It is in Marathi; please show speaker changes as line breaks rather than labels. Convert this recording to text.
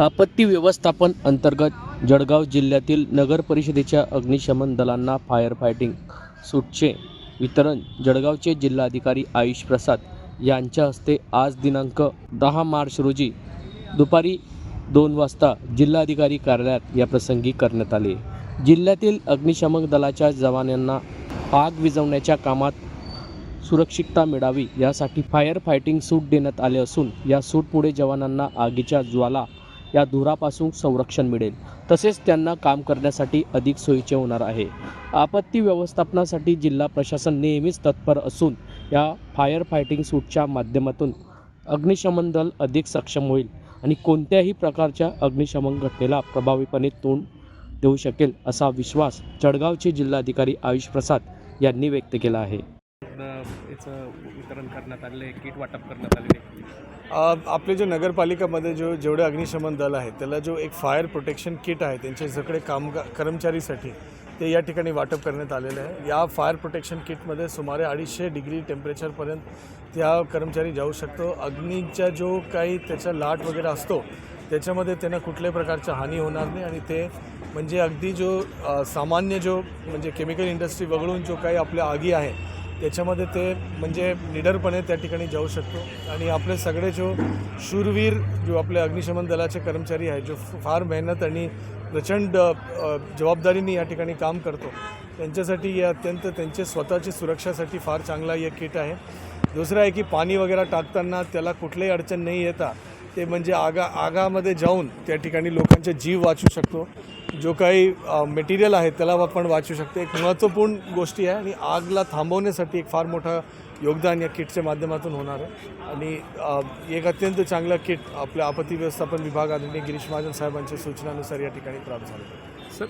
आपत्ती व्यवस्थापन अंतर्गत जळगाव जिल्ह्यातील नगर परिषदेच्या अग्निशमन दलांना फायर फायटिंग सूटचे वितरण जळगावचे जिल्हाधिकारी आयुष प्रसाद यांच्या हस्ते आज दिनांक दहा मार्च रोजी दुपारी दोन वाजता जिल्हाधिकारी कार्यालयात या प्रसंगी करण्यात आले. जिल्ह्यातील अग्निशमन दलाच्या जवानांना आग विझवण्याच्या कामात सुरक्षितता मिळावी यासाठी फायर फायटिंग सूट देण्यात आले असून या सूटमुळे जवानांना आगीच्या ज्वाला या धुरापासून संरक्षण मिळेल. तसेच त्यांना काम करण्यासाठी अधिक सोयीचे होणार आहे. आपत्ती व्यवस्थापनासाठी जिल्हा प्रशासन नेहमीच तत्पर असून या फायर फायटिंग सूटच्या माध्यमातून अग्निशमन दल अधिक सक्षम होईल आणि कोणत्याही प्रकारच्या अग्निशमन घटनेला प्रभावीपणे तोंड देऊ शकेल असा विश्वास जळगावचे जिल्हाधिकारी आयुष प्रसाद यांनी व्यक्त केला आहे. याचं वितरण करण्यात आले किट वाटप करण्यात आलेले
आपले जे नगरपालिकामध्ये जो जेवढे अग्निशमन दल आहे त्याला जो एक फायर प्रोटेक्शन किट आहे त्यांचे सगळे काम कर्मचारीसाठी ते या ठिकाणी वाटप करण्यात आलेलं आहे. या फायर प्रोटेक्शन किटमध्ये सुमारे अडीचशे डिग्री टेम्परेचरपर्यंत त्या कर्मचारी जाऊ शकतो. अग्नीच्या जो काही त्याचा लाट वगैरे असतो त्याच्यामध्ये त्यांना कुठल्याही प्रकारची हानी होणार नाही आणि ते म्हणजे अगदी जो सामान्य जो म्हणजे केमिकल इंडस्ट्री वगळून जो काही आपल्या आगी आहे त्याच्यामध्ये ते म्हणजे निडरपणे त्या ठिकाणी जाऊ शकतो. आणि आपले सगळे जो शूरवीर जो आपले अग्निशमन दलाचे कर्मचारी आहेत जो फार मेहनत आणि प्रचंड जबाबदारीने या ठिकाणी काम करतो त्यांच्यासाठी हे अत्यंत त्यांचे स्वतःची सुरक्षासाठी फार चांगला हे किट आहे. दुसरं आहे की पाणी वगैरे टाकताना त्याला कुठल्याही अडचण नाही येता ते म्हणजे आगा आगामध्ये जाऊन त्या ठिकाणी लोकांचे जीव वाचू शकतो. जो काही मटेरियल आहे त्याला आपण वाचू शकतो. एक महत्त्वपूर्ण गोष्टी आहे आणि आगला थांबवण्यासाठी एक फार मोठं योगदान या किटच्या माध्यमातून होणार आहे. आणि एक अत्यंत चांगलं किट आपल्या आपत्ती व्यवस्थापन विभाग आदरणीय गिरीश महाजन साहेबांच्या सूचनानुसार या ठिकाणी प्राप्त झालं
सर.